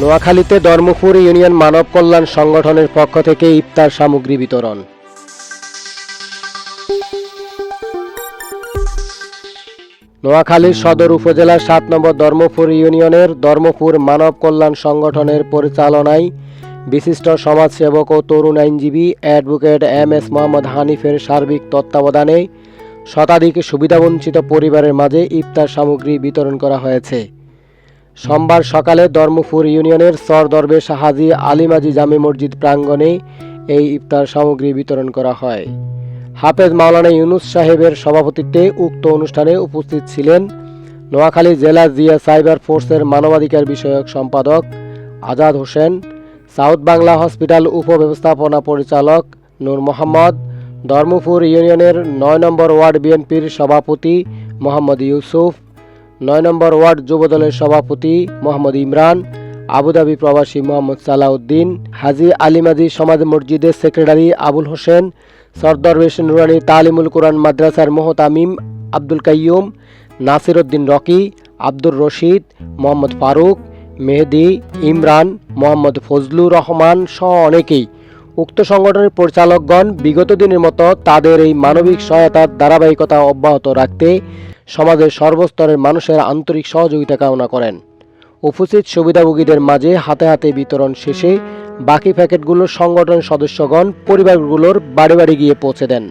নোয়াখালীতে ধর্মপুর ইউনিয়ন মানব কল্যাণ সংগঠনের পক্ষ থেকে ইফতার সামগ্রী বিতরণ। নোয়াখালীর সদর উপজেলার সাত নম্বর ধর্মপুর ইউনিয়নের ধর্মপুর মানব কল্যাণ সংগঠনের পরিচালনায় বিশিষ্ট সমাজসেবক ও তরুণ আইনজীবী অ্যাডভোকেট এম এস মোহাম্মদ হানিফের সার্বিক তত্ত্বাবধানে শতাধিক সুবিধাবঞ্চিত পরিবারের মাঝে ইফতার সামগ্রী বিতরণ করা হয়েছে। সোমবার সকালে ধর্মপুর ইউনিয়নের সর দরবেশ হাজি আলিমাজি জামে মসজিদ প্রাঙ্গণে এই ইফতার সামগ্রী বিতরণ করা হয়। হাফেজ মাওলানা ইউনুস সাহেবের সভাপতিত্বে উক্ত অনুষ্ঠানে উপস্থিত ছিলেন নোয়াখালী জেলা জিয়া সাইবার ফোর্সের মানবাধিকার বিষয়ক সম্পাদক আজাদ হোসেন, সাউথ বাংলা হসপিটাল উপব্যবস্থাপনা পরিচালক নূর মোহাম্মদ, ধর্মপুর ইউনিয়নের নয় নম্বর ওয়ার্ড বিএনপির সভাপতি মোহাম্মদ ইউসুফ নয় নম্বর ওয়ার্ড যুবদলের সভাপতি মোহাম্মদ ইমরান, আবুধাবি প্রবাসী মোহাম্মদ সালাউদ্দিন, হাজি আলিমাজি সমাজ মসজিদের সেক্রেটারি আবুল হোসেন সরদরবেশ নুরানি তালিমুল কোরআন মাদ্রাসার মোহতামিম আব্দুল কাইয়ুম নাসির উদ্দিন রকি, আব্দুর রশিদ, মোহাম্মদ ফারুক, মেহেদি, ইমরান, মোহাম্মদ ফজলুর রহমান সহ অনেকেই। উক্ত সংগঠনের পরিচালকগণ বিগত দিনের মতো তাদের এই মানবিক সহায়তার ধারাবাহিকতা অব্যাহত রাখতে সমাজের সর্বস্তরের মানুষের আন্তরিক সহযোগিতা কামনা করেন। উপস্থিত সুবিধাভোগীদের মাঝে হাতে হাতে বিতরণ শেষে বাকি প্যাকেটগুলো সংগঠন সদস্যগণ পরিবারগুলোর বাড়ি বাড়ি গিয়ে পৌঁছে দেন।